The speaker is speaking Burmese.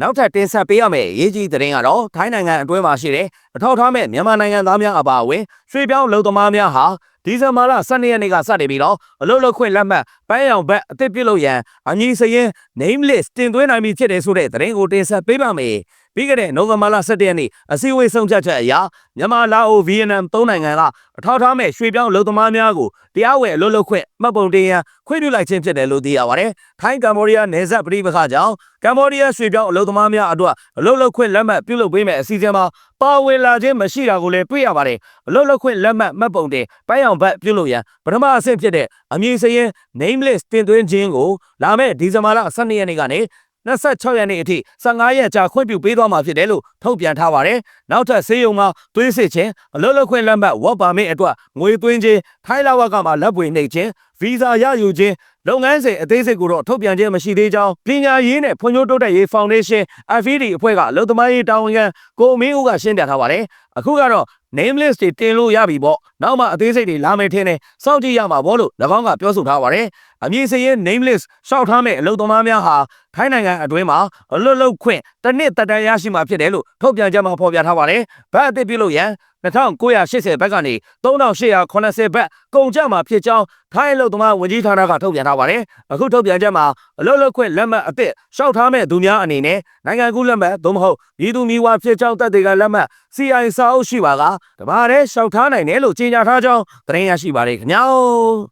နောက်ထပ်တင်ဆက်ပေးရမယ့်ရေးကြီးသတင်းကတော့ထိုင်းနိုင်ငံအတွင်းမှာရှိတဲ့အထောက်အထားမဲ့မြန်မာနိုင်ငံသားများအပါအဝင်ရွှေပြောင်းလုံသမားများဟာဒီဇင်ဘာလ12ရက်နေ့ကစတင်ပြီးတော့အလုပ်လုပ်ခွင့်လက်မှတ်ပန်းရောင်ဘက်အသစ်ပြုလုပ်ရန်အမည်စရင် name list တင်သွင်းနိုင်ပြီဖြစ်တယ်ဆိုတဲ့သတင်းကိုတင်ဆက်ပေးပါမယ်။ ပြီးခဲ့တဲ့နိုဝင်ဘာလ17ရက်နေ့အစည်းအဝေးဆုံးဖြတ်ချက်အရမြန်မာလာအိုဗီယက်နမ်သုံးနိုင်ငံကအထောက်အထားမဲ့ရွှေပြောင်းလုံသမားများကိုတရားဝင်အလုပ်လုပ်ခွင့်မှတ်ပုံတင်ရန်ခွင့်ပြုလိုက်ခြင်းဖြစ်တယ်လို့သိရပါတယ်။ထိုင်းကမ္ဘောဒီးယားနယ်စပ်ပြည်ပခါကြောင့်ကမ္ဘောဒီးယားရွှေပြောင်းအလုပ်သမားများအတွက်အလုပ်လုပ်ခွင့်လက်မှတ်ပြုလုပ်ပေးမယ်အစီအစဉ်မှာပါဝင်လာခြင်းမရှိတာကိုလည်းတွေ့ရပါတယ်။အလုပ်လုပ်ခွင့်လက်မှတ်မှတ်ပုံတင်ပန်းရောင်ဘတ်ပြုလုပ်ရန်ပထမအဆင့်ဖြစ်တဲ့အမည်စရင် name list တင်သွင်းခြင်းကိုလာမယ့်ဒီဇင်ဘာလ12ရက်နေ့ကနေ 26ရက်နေ့အထိ15ရက်ကြာခွင့်ပြုပေးသွားမှာဖြစ်တယ်လို့ထုတ်ပြန်ထားပါတယ်။နောက်ထပ်ဆေးရုံမှာသွေးစစ်ခြင်းအလုပ်လုပ်ခွင့်လက်မှတ်ဝက်ပါမစ်အတွက်ငွေသွင်းခြင်းထိုင်းလာဝကမှာလက်ပွေနှိပ်ခြင်းဗီဇာရယူခြင်းလုပ်ငန်းစဉ်အသေးစိတ်ကိုတော့ထုတ်ပြန်ခြင်းမရှိသေးကြောင်းပညာရေးနဲ့ဖွံ့ဖြိုးတိုးတက်ရေးဖောင်ဒေးရှင်း FED အဖွဲ့ကအလုပ်သမားရေးတာဝန်ခံကိုမင်းဦးကရှင်းပြထားပါတယ်။ အခုကတော့ name list တွေတင်လို့ရပြီပေါ့။နောက်မှအသေးစိတ်တွေလာမယ်ထင်တယ်။စောင့်ကြည့်ရမှာပေါ့လို့၎င်းကပြောဆိုထားပါတယ်။အမည်စရင် name list ရှောက်ထားမဲ့အလုပ်သမားများဟာထိုင်းနိုင်ငံအတွင်းမှာအလွတ်လုတ်ခွင့်တစ်နှစ်တက်တန်းရရှိမှာဖြစ်တယ်လို့ထုတ်ပြန်ချက်မှာဖော်ပြထားပါတယ်။ဘတ်အသစ်ပြုလို့ရန် 2980ဘတ်ကနေ3880ဘတ်ကုန်ကျမှာဖြစ်ကြောင်းထိုင်းအလုပ်သမားဝန်ကြီးဌာနကထုတ်ပြန်ထားပါတယ်။အခုထုတ်ပြန်ချက်မှာအလုပ်လုပ်ခွင့်လက်မှတ်အသစ်ရှောက်ထားမဲ့သူများအနေနဲ့နိုင်ငံကူးလက်မှတ်သို့မဟုတ်ပြည်သူမျိုးဝါဖြစ်ကြောင်းတက်တွေကလက်မှတ် CI စာအုပ်ရှိပါကတဘာတဲ့ရှောက်ထားနိုင်တယ်လို့ကြေညာထားကြောင်းသတင်းရရှိပါတယ်ခင်ဗျာ။